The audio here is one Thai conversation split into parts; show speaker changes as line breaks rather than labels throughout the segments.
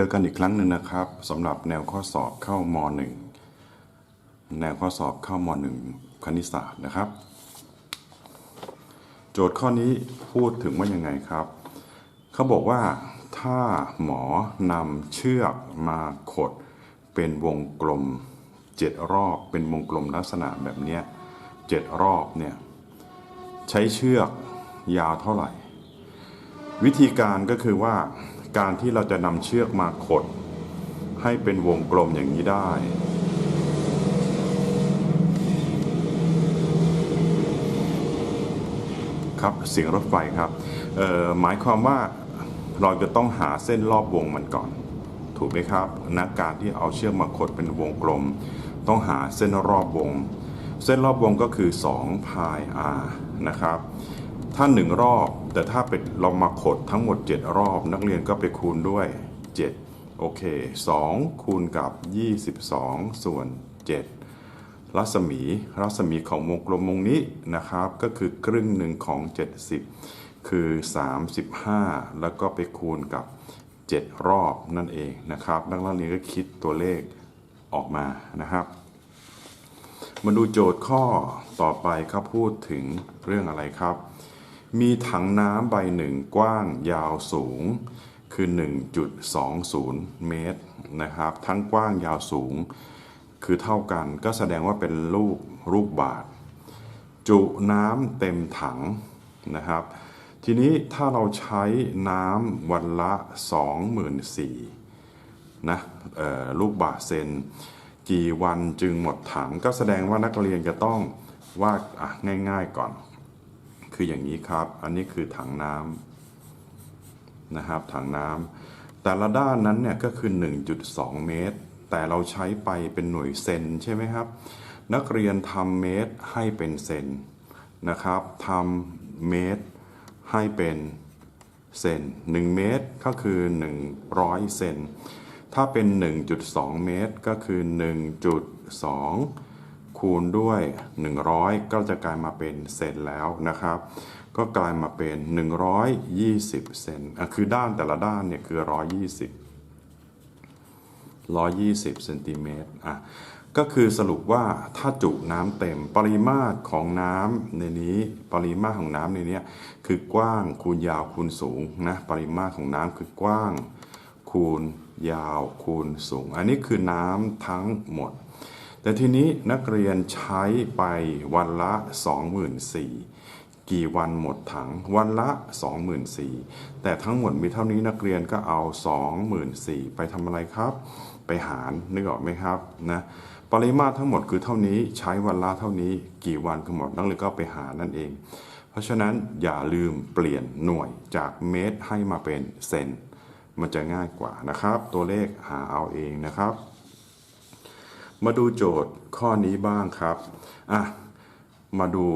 เจอกันอีกครั้งหนึ่งนะครับสำหรับแนวข้อสอบเข้ามหนึ่งแนวข้อสอบเข้ามหนึ่งคณิตศาสตร์นะครับ โจทย์ข้อนี้พูดถึงว่ายังไงครับ เขาบอกว่าถ้าหมอนำเชือกมาขดเป็นวงกลมเจ็ดรอบเป็นวงกลมลักษณะแบบนี้ยเจ็ดรอบเนี่ยใช้เชือกยาวเท่าไหร่ วิธีการก็คือว่า การที่เราจะนำเชือกมาขด ให้เป็นวงกลมอย่างนี้ได้ ครับเสียงรถไฟครับหมายความว่าเราจะต้องหาเส้นรอบวงมันก่อน ถูกไหมครับนะการที่เอาเชือกมาขดเป็นวงกลม ต้องหาเส้นรอบวง เส้นรอบวงก็คือ 2 พาย r นะครับ ถ้า1รอบ แต่ถ้าเป็นเรามาขดทั้งหมด 7 รอบ นักเรียนก็ไปคูณด้วย 7 โอเค 2 คูณกับ 22 ส่วน 7 รัศมีรัศมีของวงกลมวงนี้นะครับ ก็คือครึ่งหนึ่งของ 70 คือ 35 แล้วก็ไปคูณกับ 7 รอบนั่นเองนะครับ นักเรียนก็คิดตัวเลขออกมานะครับมาดูโจทย์ข้อต่อไปครับพูดถึงเรื่องอะไรครับ มีถังน้ำใบหนึ่งกว้างยาวสูง คือ 1.20 เมตรนะครับ ทั้งกว้างยาวสูง คือเท่ากันก็แสดงว่าเป็นรูปรูปบาท จุน้ำเต็มถังนะครับ ทีนี้ถ้าเราใช้น้ำวันละ 24,000นะเอ่อลูกบาทเซนกี่วันจึงหมดถังก็แสดงว่านักเรียนจะต้องวาดอะง่ายๆก่อน คืออย่างนี้ครับ อันนี้คือถังน้ำนะครับถังน้ำแต่ละด้านนั้นเนี่ยก็คือ 1.2 เมตร แต่เราใช้ไปเป็นหน่วยเซนใช่ไหมครับ นักเรียนทำเมตรให้เป็นเซนนะครับทำเมตรให้เป็นเซน1 เมตรก็คือ 100 เซนถ้าเป็น 1.2 เมตรก็คือ 1.2 คูณด้วย 100 ก็จะกลายมาเป็นเซนแล้วนะครับ ก็กลายมาเป็น 120 เซนอะคือด้านแต่ละด้านเนี่ยคือ 120 120เซนติเมตรอะก็คือสรุปว่าถ้าจุน้ำเต็มปริมาตรของน้ำในนี้ปริมาตรของน้ำในเนี้ยคือกว้างคูณยาวคูณสูงนะปริมาตรของน้ำคือกว้างคูณยาวคูณสูง อันนี้คือน้ำทั้งหมด แต่ทีนี้นักเรียนใช้ไปวันละ 24,000กี่วันหมดถังวันละ 24,000แต่ทั้งหมดมีเท่านี้นักเรียนก็เอา 24,000ไปทำอะไรครับ ไปหารนึกออกไหมครับนะปริมาตรทั้งหมดคือเท่านี้ใช้วันละเท่านี้กี่วันก็หมดนักเรียนก็ไปหารนั่นเอง เพราะฉะนั้นอย่าลืมเปลี่ยนหน่วยจากเมตรให้มาเป็นเซนมันจะง่ายกว่านะครับ ตัวเลขหาเอาเองนะครับ มาดูโจทย์ข้อนี้บ้างครับอะมาดู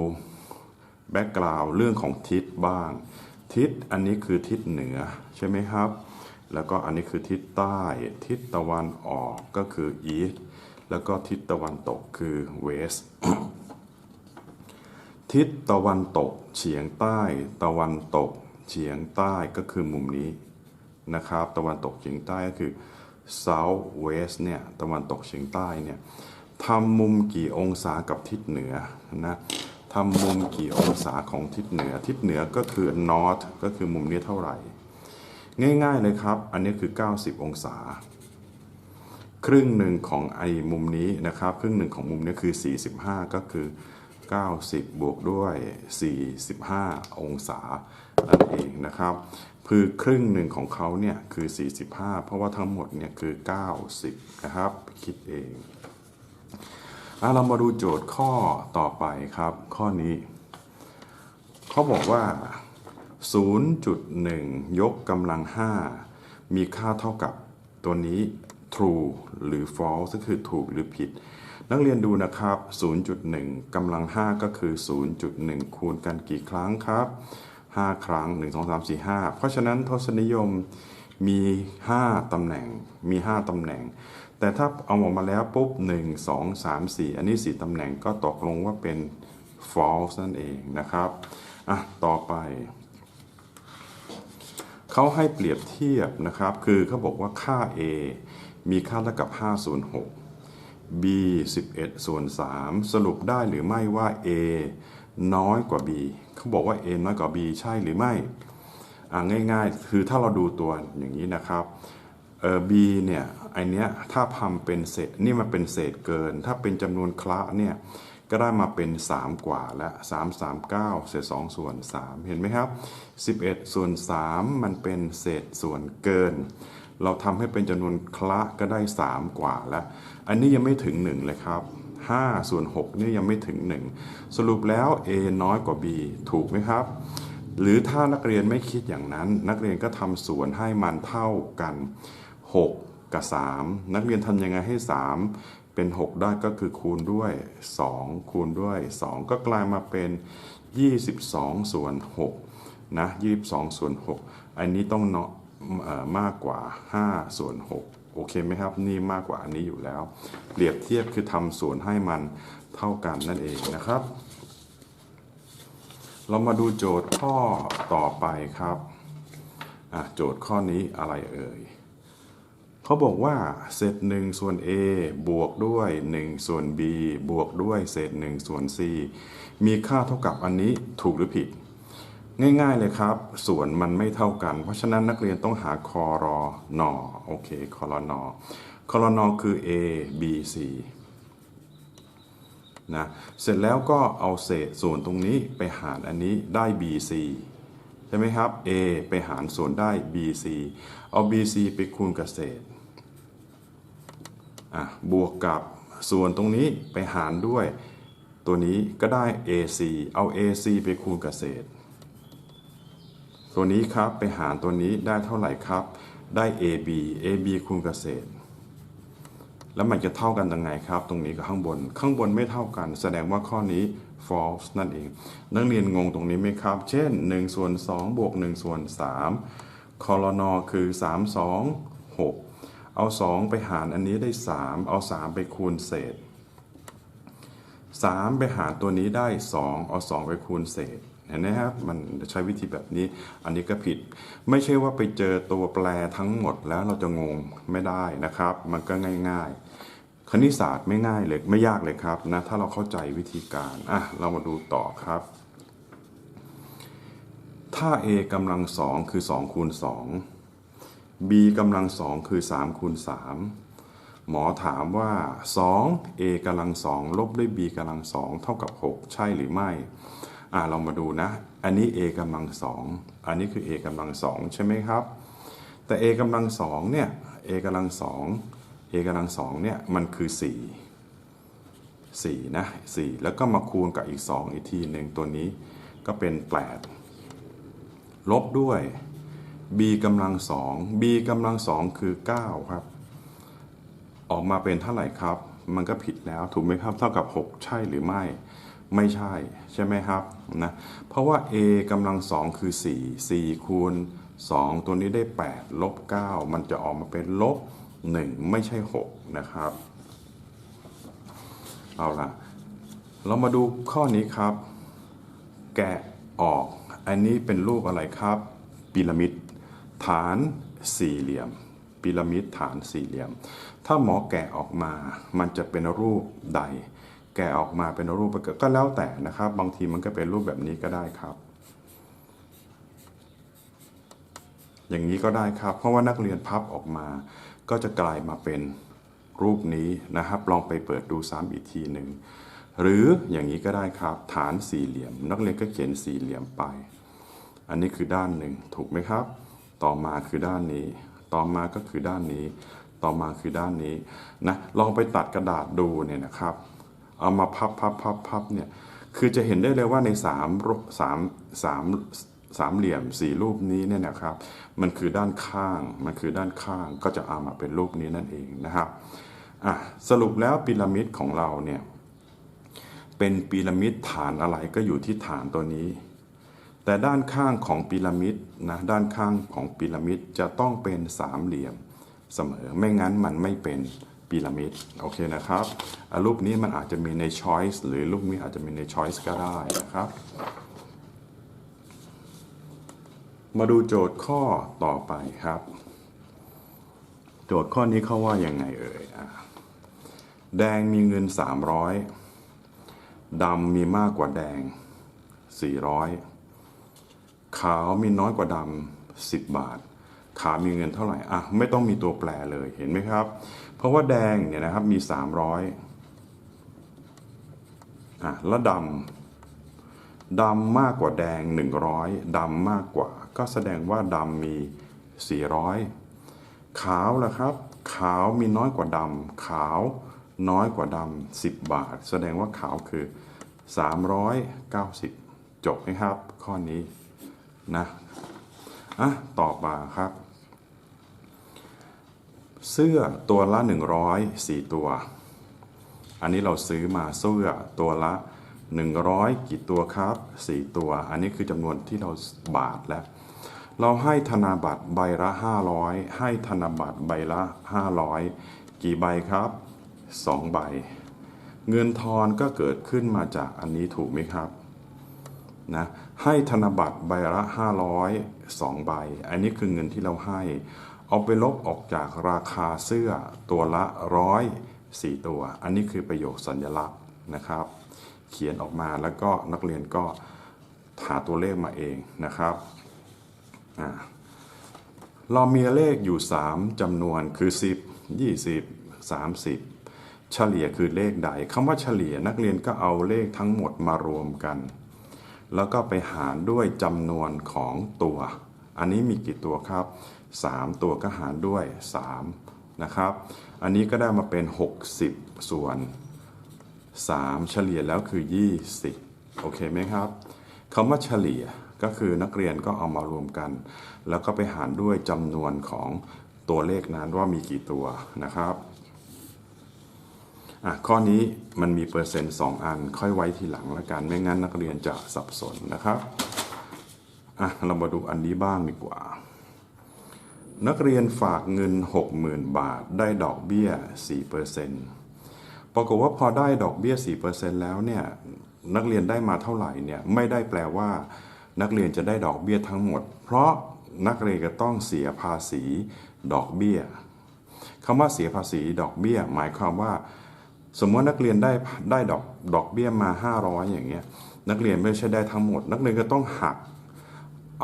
แบ็กกราวด์เรื่องของทิศบ้าง ทิศอันนี้คือทิศเหนือใช่ไหมครับ แล้วก็อันนี้คือทิศใต้ ทิศตะวันออกก็คือ east แล้วก็ทิศตะวันตกคือ west ทิศตะวันตกเฉียงใต้ ตะวันตกเฉียงใต้ก็คือมุมนี้นะครับ ตะวันตกเฉียงใต้ก็คือ south west เนี่ยตะวันตกเฉียงใต้เนี่ยทำมุมกี่องศากับทิศเหนือนะทำมุมกี่องศาของทิศเหนือ ทิศเหนือก็คือ north ก็คือมุมนี้เท่าไหร่ ง่ายๆเลยครับ อันนี้คือ 90 องศา ครึ่งหนึ่งของไอ้มุมนี้นะครับ ครึ่งหนึ่งของมุมนี้คือ 45 ก็คือ 90 บวกด้วย 45 องศานั่นเองนะครับ คือครึ่งหนึ่งของเขาเนี่ยคือ 45 เพราะว่าทั้งหมดเนี่ยคือ 90 นะครับ คิดเองอเรามาดูโจทย์ข้อต่อไปครับ ข้อนี้ เขาบอกว่า 0.1 ยกกำลัง 5 มีค่าเท่ากับตัวนี้ true หรือ false ก็คือถูกหรือผิด นักเรียนดูนะครับ 0.1กำลัง 5 ก็คือ 0.1 คูณกันกี่ครั้งครับ 5 ครั้ง 1 2 3 4 5 เพราะฉะนั้นทศนิยมมี 5 ตำแหน่งมี 5 ตำแหน่ง แต่ถ้าเอาออกมาแล้วปุ๊บ 1 2 3 4 อันนี้ 4 ตำแหน่งก็ตกลงว่าเป็น false นั่นเองนะครับอะต่อไปเขาให้เปรียบเทียบนะครับ คือเขาบอกว่าค่า a มีค่าเท่ากับ5ส่วน6 b 11ส่วน3สรุปได้หรือไม่ว่า a น้อยกว่า b เขาบอกว่า a น้อยกว่า b ใช่หรือไม่ง่ายๆ คือถ้าเราดูตัวอย่างนี้นะครับเออ b เนี่ยไอเนี้ยถ้าทำเป็นเศษนี่มันเป็นเศษเกิน ถ้าเป็นจำนวนคละเนี่ยก็ได้มาเป็น 3 กว่าและ3 3 9 เศษ 2 ส่วน 3 เห็นไหมครับ 11 ส่วน 3 มันเป็นเศษส่วนเกิน เราทำให้เป็นจำนวนคละก็ได้ 3 กว่าแล้ว อันนี้ยังไม่ถึง 1 เลยครับ 5 ส่วน6นี่ยังไม่ถึง 1 สรุปแล้ว a น้อยกว่า b ถูกไหมครับ หรือถ้านักเรียนไม่คิดอย่างนั้น นักเรียนก็ทำส่วนให้มันเท่ากัน 6 กับ 3 นักเรียนทำยังไงให้ 3 เป็น 6 ได้ก็คือคูณด้วย 2 คูณด้วย 2 ก็กลายมาเป็น 22 ส่วน6นะ22 ส่วน 6 อันนี้ต้องเนาะมากกว่า 5 ส่วน 6 โอเคไหมครับ นี่มากกว่าอันนี้อยู่แล้ว เปรียบเทียบคือทำส่วนให้มันเท่ากันนั่นเองนะครับ เรามาดูโจทย์ข้อต่อไปครับโจทย์ข้อนี้อะไรเอ่ยเขาบอกว่าเศษ1ส่วน a บวกด้วย 1 ส่วน b บวกด้วยเศษ1ส่วน c มีค่าเท่ากับอันนี้ถูกหรือผิด ง่ายๆเลยครับ ส่วนมันไม่เท่ากัน เพราะฉะนั้นนักเรียนต้องหาคอรอนอโอเคคอรอนอคอรอนอคือ a b c นะเสร็จแล้วก็เอาเศษส่วนตรงนี้ไปหารอันนี้ได้ bc ใช่ไหมครับ a ไปหารส่วนได้ bc เอา bc ไปคูณกับเศษอะบวกกับส่วนตรงนี้ไปหารด้วย ตัวนี้ก็ได้ ac เอา ac ไปคูณกับเศษ ตัวนี้ครับไปหารตัวนี้ได้เท่าไหร่ครับ ได้ ab ab คูณกับเศษ แล้วมันจะเท่ากันยังไงครับ ตรงนี้กับข้างบน ข้างบนไม่เท่ากัน แสดงว่าข้อนี้ false นั่นเอง นักเรียนงงตรงนี้ไหมครับ เช่น1ส่วน2บวก1ส่วน3คอรนอคือ 3 2 6 เอา 2 ไปหารอันนี้ได้ 3 เอา 3 ไปคูณเศษ 3 ไปหารตัวนี้ได้ 2 เอา 2 ไปคูณเศษ เห็นไหมครับมันใช้วิธีแบบนี้ อันนี้ก็ผิด ไม่ใช่ว่าไปเจอตัวแปรทั้งหมดแล้วเราจะงงไม่ได้นะครับ มันก็ง่าย ๆ คณิตศาสตร์ไม่ง่ายเลยไม่ยากเลยครับนะถ้าเราเข้าใจวิธีการอะเรามาดูต่อครับ ถ้า a กำลังสองคือ2คูณ2 b กำลังสองคือ3คูณ3หมอถามว่า 2 a กำลังสองลบด้วย b กำลังสองเท่ากับ 6 ใช่หรือไม่ อ่าเรามาดูนะ อันนี้ a กำลังสองอันนี้คือ a กำลังสองใช่ไหมครับ แต่ a กำลังสองเนี่ย a กำลังสอง a กำลังสองเนี่ยมันคือ 4 4นะ4แล้วก็มาคูณกับอีก 2 อีกทีหนึ่งตัวนี้ก็เป็น 8 ลบด้วย b กำลังสอง b กำลังสองคือ 9 ครับ ออกมาเป็นเท่าไหร่ครับ มันก็ผิดแล้วถูกไหมครับเท่ากับ 6 ใช่หรือไม่ ไม่ใช่ใช่ไหมครับนะเพราะว่า a กำลังสองคือ 4 4 คูณ 2 ตัวนี้ได้ 8 ลบ 9 มันจะออกมาเป็นลบ 1 ไม่ใช่ 6 นะครับ เอาล่ะ เรามาดูข้อนี้ครับ แกะออก อันนี้เป็นรูปอะไรครับพีระมิดฐานสี่เหลี่ยมพีระมิดฐานสี่เหลี่ยม ถ้าหมอแกะออกมา มันจะเป็นรูปใด แกะออกมาเป็นรูปก็แล้วแต่นะครับ บางทีมันก็เป็นรูปแบบนี้ก็ได้ครับ อย่างนี้ก็ได้ครับ เพราะว่านักเรียนพับออกมา ก็จะกลายมาเป็นรูปนี้นะครับ ลองไปเปิดดูซ้ำอีกทีหนึ่งหรืออย่างนี้ก็ได้ครับ ฐานสี่เหลี่ยม นักเรียนก็เขียนสี่เหลี่ยมไป อันนี้คือด้านหนึ่งถูกไหมครับ ต่อมาคือด้านนี้ ต่อมาก็คือด้านนี้ ต่อมาคือด้านนี้นะลองไปตัดกระดาษดูเนี่ยนะครับ เอามาพับพับพับพับเนี่ยคือจะเห็นได้เลยว่าในสามรูปสามสามสามเหลี่ยมสี่รูปนี้เนี่ยนะครับ มันคือด้านข้างมันคือด้านข้างก็จะเอามาเป็นรูปนี้นั่นเองนะครับอะสรุปแล้วพีระมิดของเราเนี่ยเป็นพีระมิดฐานอะไรก็อยู่ที่ฐานตัวนี้ แต่ด้านข้างของพีระมิดนะด้านข้างของพีระมิดจะต้องเป็นสามเหลี่ยมเสมอ ไม่งั้นมันไม่เป็น พีระมิดโอเคนะครับรูปนี้มันอาจจะมีใน choice หรือรูปนี้อาจจะมีใน choice ก็ได้นะครับ มาดูโจทย์ข้อต่อไปครับ โจทย์ข้อนี้เขาว่ายังไงเอ่ยแดงมีเงิน 300 ดำมีมากกว่าแดง 400 ขาวมีน้อยกว่าดำ10 บาท ขามีเงินเท่าไหร่อะไม่ต้องมีตัวแปรเลยเห็นไหมครับ เพราะว่าแดงเนี่ยนะครับมี 300อะแล้วดำดำมากกว่าแดง 100ดำมากกว่า ก็แสดงว่าดำมี 400 ขาวล่ะครับ ขาวมีน้อยกว่าดำขาวน้อยกว่าดำ10 บาท แสดงว่าขาวคือ 390 จบไหมครับ ข้อนี้นะอะต่อมาครับ เสื้อตัวละ100 4 ตัว อันนี้เราซื้อมาเสื้อตัวละ 100 กี่ตัวครับ 4 ตัว อันนี้คือจำนวนที่เราบาทแล้วเราให้ธนาบัตรใบละ 500 ให้ธนบัตรใบละ 500 กี่ใบครับ 2 ใบ เงินทอนก็เกิดขึ้นมาจากอันนี้ถูกไหมครับนะให้ธนบัตรใบละ 500 2 ใบ อันนี้คือเงินที่เราให้ เอาไปลบออกจากราคาเสื้อตัวละร้อยสี่ตัว อันนี้คือประโยคสัญลักษณ์นะครับ เขียนออกมาแล้วก็นักเรียนก็หาตัวเลขมาเองนะครับเรามีเลขอยู่ 3จำนวนคือ 10 20 30 เฉลี่ยคือเลขใดคำว่าเฉลี่ยนักเรียนก็เอาเลขทั้งหมดมารวมกัน แล้วก็ไปหารด้วยจำนวนของตัว อันนี้มีกี่ตัวครับ 3 ตัวก็หารด้วย3นะครับ อันนี้ก็ได้มาเป็น 60 ส่วน 3 เฉลี่ยแล้วคือ 20 โอเคไหมครับคำว่าเฉลี่ยก็คือนักเรียนก็เอามารวมกัน แล้วก็ไปหารด้วยจำนวนของตัวเลขนั้นว่ามีกี่ตัวนะครับอะข้อนี้มันมีเปอร์เซ็นต์ 2 อันค่อยไว้ทีหลังละกัน ไม่งั้นนักเรียนจะสับสนนะครับอะเรามาดูอันนี้บ้างดีกว่า นักเรียนฝากเงิน 60,000 บาท ได้ดอกเบี้ย 4%ปรากฏว่าพอได้ดอกเบี้ย 4%แล้วเนี่ยนักเรียนได้มาเท่าไหร่เนี่ยไม่ได้แปลว่า นักเรียนจะได้ดอกเบี้ยทั้งหมด เพราะนักเรียนก็ต้องเสียภาษีดอกเบี้ยคำว่าเสียภาษีดอกเบี้ย หมายความว่า สมมตินักเรียนได้ได้ดอกดอกเบี้ยมา 500 อย่างเงี้ยนักเรียนไม่ใช่ได้ทั้งหมด นักเรียนก็ต้องหัก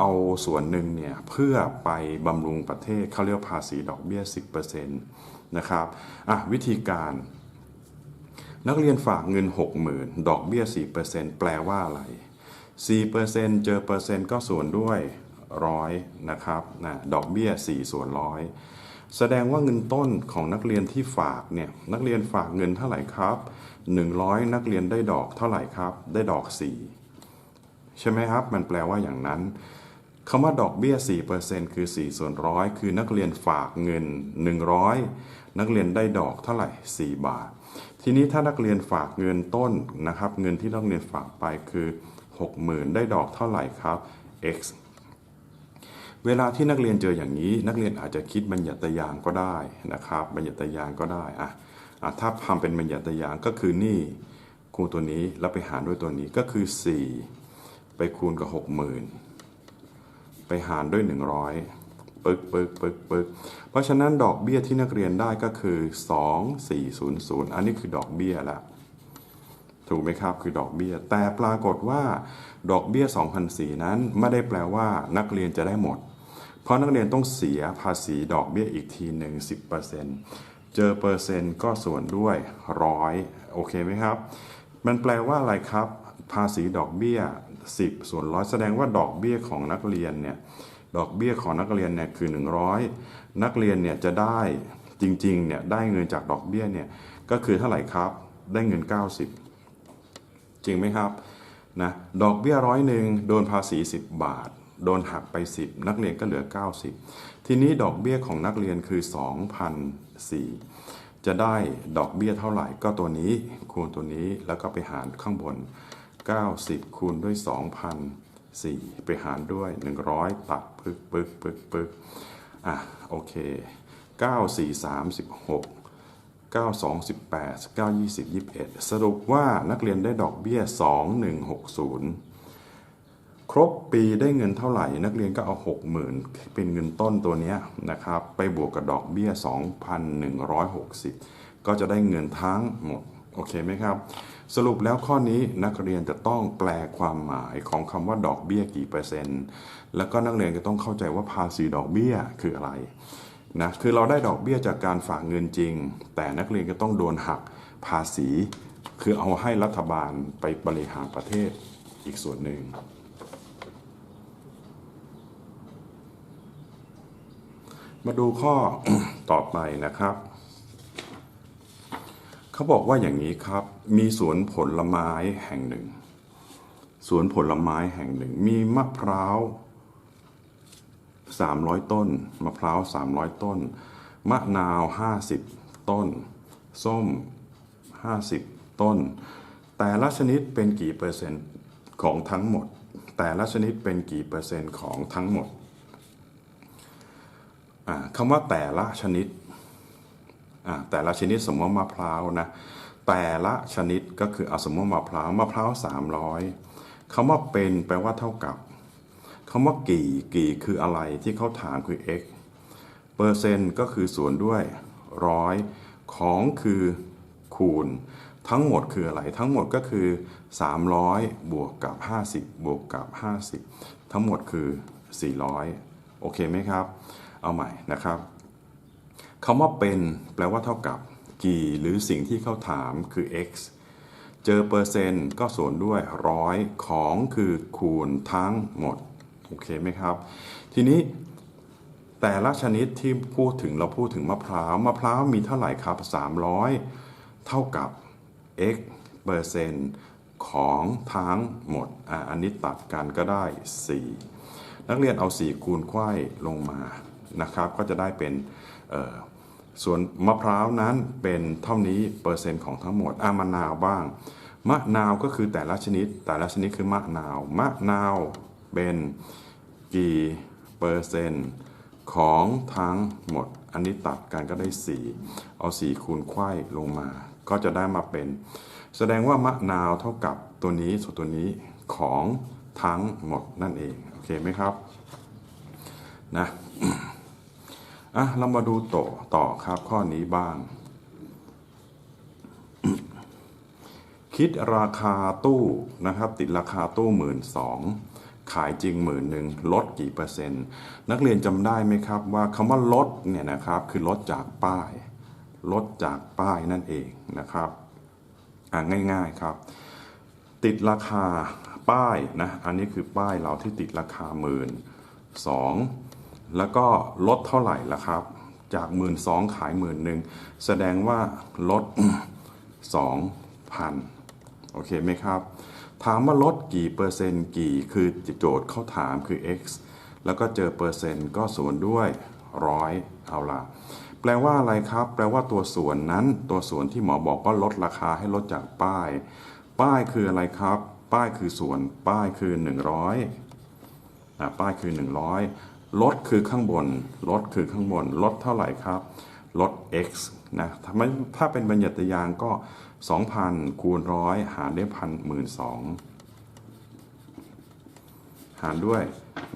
เอาส่วนหนึ่งเนี่ยเพื่อไปบำรุงประเทศเขาเรียกภาษีดอกเบี้ย 10%นะครับอะวิธีการนักเรียนฝากเงิน 60,000 ดอกเบี้ย 4%แปลว่าอะไร 4%เจอเปอร์เซ็นต์ก็ส่วนด้วยร้อยนะครับนะดอกเบี้ย 4 ส่วนร้อยแสดงว่าเงินต้นของนักเรียนที่ฝากเนี่ยนักเรียนฝากเงินเท่าไหร่ครับ 100 นักเรียนได้ดอกเท่าไหร่ครับ ได้ดอก 4 ใช่ไหมครับ มันแปลว่าอย่างนั้น คำว่าดอกเบี้ย 4%คือ 4 ส่วนร้อยคือนักเรียนฝากเงิน 100 นักเรียนได้ดอกเท่าไหร่ 4 บาท ทีนี้ถ้านักเรียนฝากเงินต้นนะครับ เงินที่นักเรียนฝากไปคือ 60,000 ได้ดอกเท่าไหร่ครับ x เวลาที่นักเรียนเจออย่างนี้ นักเรียนอาจจะคิดบัญญัติยางก็ได้นะครับ บัญญัติยางก็ได้อะอะถ้าทำเป็นบัญญัติยางก็คือนี่คูณตัวนี้แล้วไปหารด้วยตัวนี้ก็คือ 4 ไปคูณกับ 60,000 ไปหารด้วย 100 ปึกปึกปึกปึกเพราะฉะนั้นดอกเบี้ยที่นักเรียนได้ก็คือ 2400 อันนี้คือดอกเบี้ยละถูกไหมครับ คือดอกเบี้ย แต่ปรากฏว่าดอกเบี้ย2,004นั้นไม่ได้แปลว่านักเรียนจะได้หมด เพราะนักเรียนต้องเสียภาษีดอกเบี้ยอีกทีหนึ่ง10%เจอเปอร์เซ็นต์ก็ส่วนด้วยร้อยโอเคไหมครับ มันแปลว่าอะไรครับ ภาษีดอกเบี้ย 10 ส่วนร้อยแสดงว่าดอกเบี้ยของนักเรียนเนี่ยดอกเบี้ยของนักเรียนเนี่ยคือ 100 นักเรียนเนี่ยจะได้จริงๆเนี่ยได้เงินจากดอกเบี้ยเนี่ยก็คือเท่าไหร่ครับได้เงิน 90 จริงไหมครับนะดอกเบี้ยร้อยหนึ่งโดนภาษี 10 บาท โดนหักไป 10 นักเรียนก็เหลือ 90 ทีนี้ดอกเบี้ยของนักเรียนคือ 2,004จะได้ดอกเบี้ยเท่าไหร่ก็ตัวนี้คูณตัวนี้แล้วก็ไปหารข้างบน 90 คูณด้วย 2,004 ไปหารด้วย 100 ตัดปึ๊กปึ๊กปึ๊กปึ๊กอะ โอเค 94 36 92 18 9 20 21 สรุปว่านักเรียนได้ดอกเบี้ย 2160 ครบปีได้เงินเท่าไหร่ นักเรียนก็เอา 60,000 เป็นเงินต้นตัวนี้นะครับ ไปบวกกับดอกเบี้ย 2,160 ก็จะได้เงินทั้งหมด โอเคไหมครับ สรุปแล้วข้อนี้นักเรียนจะต้องแปลความหมายของคำว่าดอกเบี้ยกี่เปอร์เซ็นต์ แล้วก็นักเรียนก็ต้องเข้าใจว่าภาษีดอกเบี้ยคืออะไรนะคือเราได้ดอกเบี้ยจากการฝากเงินจริง แต่นักเรียนก็ต้องโดนหักภาษี คือเอาให้รัฐบาลไปบริหารประเทศอีกส่วนหนึ่งมาดูข้อต่อไปนะครับ เขาบอกว่าอย่างนี้ครับ มีสวนผลไม้แห่งหนึ่ง สวนผลไม้แห่งหนึ่ง มีมะพร้าว300ต้น มะพร้าว300ต้น มะนาว50ต้น ส้ม50ต้น แต่ละชนิดเป็นกี่เปอร์เซ็นต์ของทั้งหมด แต่ละชนิดเป็นกี่เปอร์เซ็นต์ของทั้งหมดคำว่าแต่ละชนิด แต่ละชนิดสมมติว่ามะพร้าวนะ แต่ละชนิดก็คือเอาสมมติมะพร้าวมะพร้าว300คำว่าเป็นแปลว่าเท่ากับคำว่ากี่กี่คืออะไรที่เขาถามคือ x เปอร์เซ็นต์ก็คือส่วนด้วยร้อยของคือคูณ ทั้งหมดคืออะไรทั้งหมดก็คือ 300 บวกกับ 50 บวกกับ 50 ทั้งหมดคือ 400 โอเคไหมครับ เอาใหม่นะครับคำว่าเป็นแปลว่าเท่ากับ กี่หรือสิ่งที่เขาถามคือ x เจอเปอร์เซ็นต์ก็ส่วนด้วยร้อยของคือคูณทั้งหมด โอเคไหมครับ ทีนี้แต่ละชนิดที่พูดถึงเราพูดถึงมะพร้าวมะพร้าวมีเท่าไหร่ครับ 300 เท่ากับ x เปอร์เซ็นต์ของทั้งหมดอะอันนี้ตัดกันก็ได้ 4 นักเรียนเอา 4 คูณไขว้ลงมานะครับ ก็จะได้เป็นเอ่อ ส่วนมะพร้าวนั้นเป็นเท่านี้เปอร์เซ็นต์ของทั้งหมดอะมะนาวบ้าง มะนาวก็คือแต่ละชนิด แต่ละชนิดคือมะนาว มะนาวเป็นกี่เปอร์เซ็นต์ของทั้งหมด อันนี้ตัดกันก็ได้ 4 เอา 4 คูณไขว้ลงมา ก็จะได้มาเป็น แสดงว่ามะนาวเท่ากับตัวนี้ส่วนตัวนี้ของทั้งหมดนั่นเอง โอเคไหมครับ นะ อะเรามาดูต่อต่อครับข้อนี้บ้าง คิดราคาตู้นะครับ ติดราคาตู้หมื่นสองขายจริงหมื่นหนึ่งลดกี่เปอร์เซ็นต์ นักเรียนจำได้ไหมครับว่าคำว่าลดเนี่ยนะครับคือลดจากป้าย ลดจากป้ายนั่นเองนะครับอ่าง่าย ๆครับ ติดราคาป้ายนะอันนี้คือป้ายเราที่ติดราคาหมื่นสอง แล้วก็ลดเท่าไหร่ละครับ จากหมื่นสองขายหมื่นหนึ่งแสดงว่าลดสองพันโอเคไหมครับ ถามว่าลดกี่เปอร์เซ็นต์กี่คือโจทย์เขาถามคือ x แล้วก็เจอเปอร์เซ็นต์ก็ส่วนด้วยร้อยเอาละแปลว่าอะไรครับ แปลว่าตัวส่วนนั้น ตัวส่วนที่หมอบอกว่าลดราคาให้ลดจากป้าย ป้ายคืออะไรครับ ป้ายคือส่วน ป้ายคือ 100อะป้ายคือ 100 ลดคือข้างบน ลดคือข้างบน ลดเท่าไหร่ครับ ลด x นะถ้าไมถ้าเป็นบัญญัติยางก็ 2,000 คูณร้อยหารด้วยพันหมื่นสองหารด้วย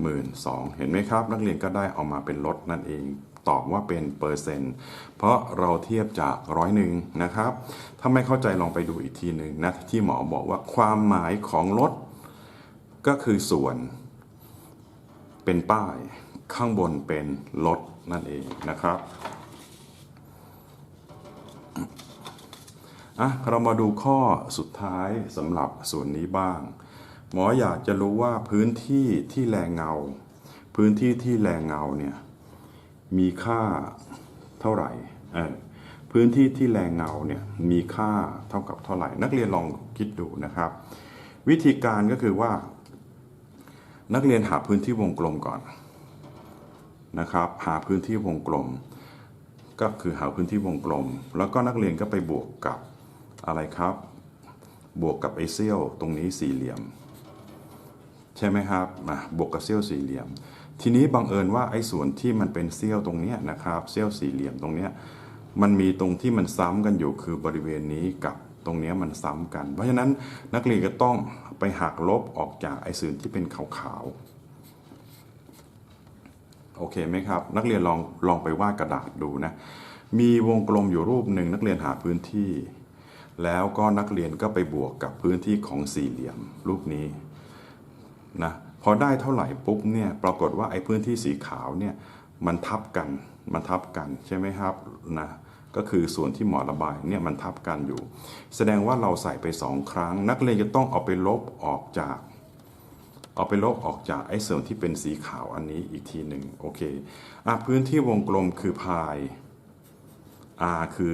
หมื่นสองเห็นไหมครับ นักเรียนก็ได้เอามาเป็นลดนั่นเองตอบว่าเป็นเปอร์เซ็นต์เพราะเราเทียบจากร้อยหนึ่งนะครับ ถ้าไม่เข้าใจลองไปดูอีกทีหนึ่งนะที่หมอบอกว่าความหมายของลดก็คือส่วน เป็นป้ายข้างบนเป็นลดนั่นเองนะครับอะเรามาดูข้อสุดท้ายสำหรับส่วนนี้บ้าง หมออยากจะรู้ว่าพื้นที่ที่แรงเงา พื้นที่ที่แรงเงาเนี่ยมีค่าเท่าไหร่พื้นที่ที่แรงเงาเนี่ยมีค่าเท่ากับเท่าไหร่ นักเรียนลองคิดดูนะครับ วิธีการก็คือว่า นักเรียนหาพื้นที่วงกลมก่อนนะครับ หาพื้นที่วงกลม ก็คือหาพื้นที่วงกลม แล้วก็นักเรียนก็ไปบวกกับอะไรครับ บวกกับไอเซี่ยวตรงนี้สี่เหลี่ยม ใช่ไหมครับมาบวกกับเซี่ยวสี่เหลี่ยม ทีนี้บังเอิญว่าไอ้ส่วนที่มันเป็นเซี่ยวตรงเนี้ยนะครับเซี่ยวสี่เหลี่ยมตรงเนี้ยมันมีตรงที่มันซ้ำกันอยู่คือบริเวณนี้กับ ตรงนี้มันซ้ำกัน เพราะฉะนั้นนักเรียนก็ต้องไปหักลบออกจากไอ้ส่วนที่เป็นขาวๆ โอเคไหมครับ นักเรียนลองลองไปวาดกระดาษดูนะ มีวงกลมอยู่รูปหนึ่งนักเรียนหาพื้นที่ แล้วก็นักเรียนก็ไปบวกกับพื้นที่ของสี่เหลี่ยมรูปนี้นะพอได้เท่าไหร่ปุ๊บเนี่ยปรากฏว่าไอ้พื้นที่สีขาวเนี่ยมันทับกันมันทับกันใช่ไหมครับนะ ก็คือส่วนที่หมอระบายเนี่ยมันทับกันอยู่ แสดงว่าเราใส่ไปสองครั้ง นักเรียนจะต้องเอาไปลบออกจาก เอาไปลบออกจากไอ้ส่วนที่เป็นสีขาวอันนี้อีกทีหนึ่งโอเคอะพื้นที่วงกลมคือพาย r คือ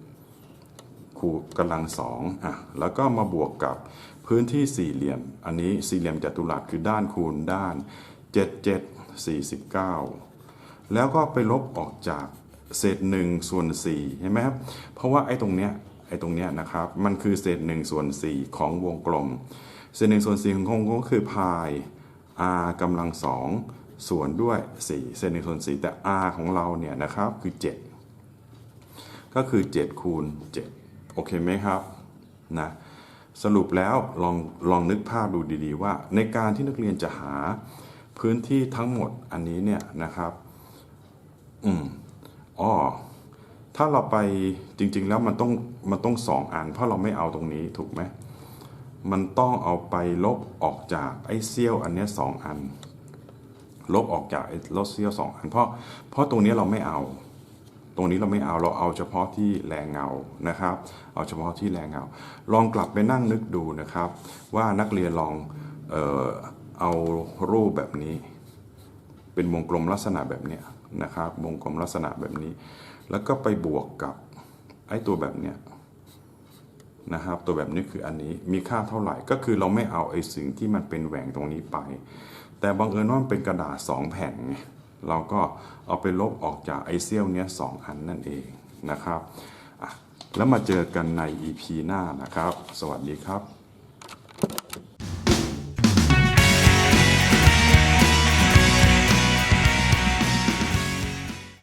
7คูณกำลังสองอะแล้วก็มาบวกกับพื้นที่สี่เหลี่ยม อันนี้สี่เหลี่ยมจัตุรัสคือด้านคูณด้าน 7 7 49 แล้วก็ไปลบออกจาก เศษ1ส่วน4เห็นไหมครับ เพราะว่าไอ้ตรงเนี้ยไอ้ตรงเนี้ยนะครับ มันคือเศษ1ส่วน4ของวงกลม เศษ1ส่วน4ของวงกลมก็คือพาย r กำลังสองส่วนด้วย 4 เศษ1ส่วน4แต่ r ของเราเนี่ยนะครับคือ 7 ก็คือ 7 คูณ 7 โอเคไหมครับนะสรุปแล้วลองลองนึกภาพดูดีๆว่า ในการที่นักเรียนจะหาพื้นที่ทั้งหมดอันนี้เนี่ยนะครับ อืม อ๋อถ้าเราไปจริง ๆ แล้วมันต้องมันต้องสองอัน เพราะเราไม่เอาตรงนี้ถูกไหมมันต้องเอาไปลบออกจากไอ้เซี่ยวอันนี้สองอัน ลบออกจากไอ้ลบเซี่ยวสองอัน เพราะเพราะตรงนี้เราไม่เอา ตรงนี้เราไม่เอาเราเอาเฉพาะที่แรงเงานะครับ เอาเฉพาะที่แรงเงา ลองกลับไปนั่งนึกดูนะครับ ว่านักเรียนลองเออเอารูปแบบนี้ เป็นวงกลมลักษณะแบบเนี้ย นะครับวงกลมลักษณะแบบนี้ แล้วก็ไปบวกกับไอ้ตัวแบบเนี้ยนะครับ ตัวแบบนี้คืออันนี้มีค่าเท่าไหร่ก็คือเราไม่เอาไอ้สิ่งที่มันเป็นแหว่งตรงนี้ไป แต่บังเอิญว่ามันเป็นกระดาษสองแผ่นไงเราก็เอาไปลบออกจากไอเซี่ยวเนี้ยสองอันนั่นเองนะครับ แล้วมาเจอกันใน EP หน้านะครับ สวัสดีครับ